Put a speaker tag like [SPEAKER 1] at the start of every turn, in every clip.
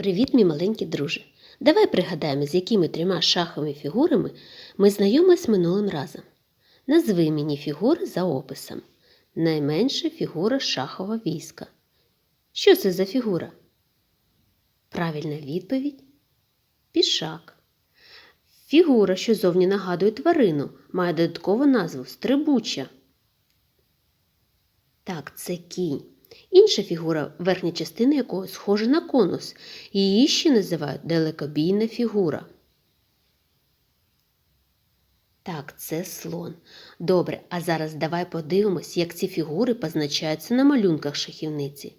[SPEAKER 1] Привіт, мій маленький друже. Давай пригадаємо, з якими трьома шаховими фігурами ми знайомились минулим разом. Назви мені фігури за описом. Найменша фігура шахова війська. Що це за фігура? Правильна відповідь пішак. Фігура, що зовні нагадує тварину, має додаткову назву стрибуча. Так, це кінь. Інша фігура, верхня частина якої схожа на конус. Її ще називають далекобійна фігура. Так, це слон. Добре, а зараз давай подивимось, як ці фігури позначаються на малюнках шахівниці.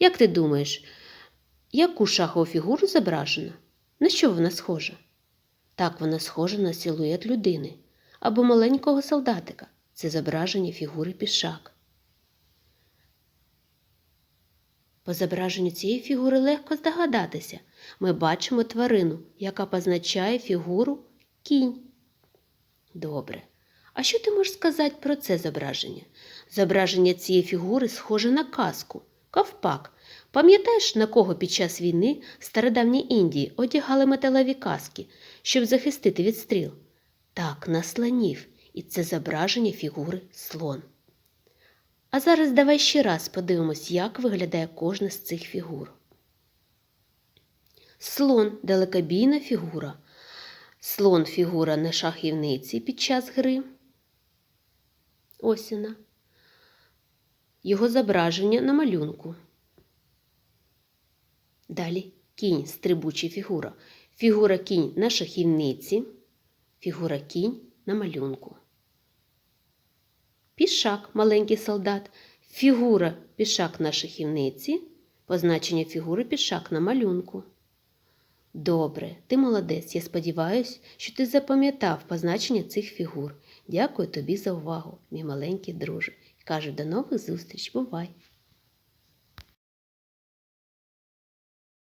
[SPEAKER 1] Як ти думаєш, яку шахову фігуру зображено? На що вона схожа? Так, вона схожа на силует людини або маленького солдатика. Це зображення фігури пішак. По зображенню цієї фігури легко здогадатися. Ми бачимо тварину, яка позначає фігуру кінь. Добре. А що ти можеш сказати про це зображення? Зображення цієї фігури схоже на казку, ковпак. Пам'ятаєш, на кого під час війни в стародавній Індії одягали металеві каски, щоб захистити від стріл? Так, на слонів. І це зображення фігури слон. А зараз давай ще раз подивимось, як виглядає кожна з цих фігур. Слон далекобійна фігура. Слон фігура на шахівниці під час гри. Ось вона. Його зображення на малюнку. Далі кінь стрибуча фігура. Фігура кінь на шахівниці. Фігура кінь на малюнку. Пішак, маленький солдат, фігура пішак на шахівниці, позначення фігури пішак на малюнку. Добре, ти молодець. Я сподіваюся, що ти запам'ятав позначення цих фігур. Дякую тобі за увагу, мій маленький друже. Кажу, до нових зустріч, бувай!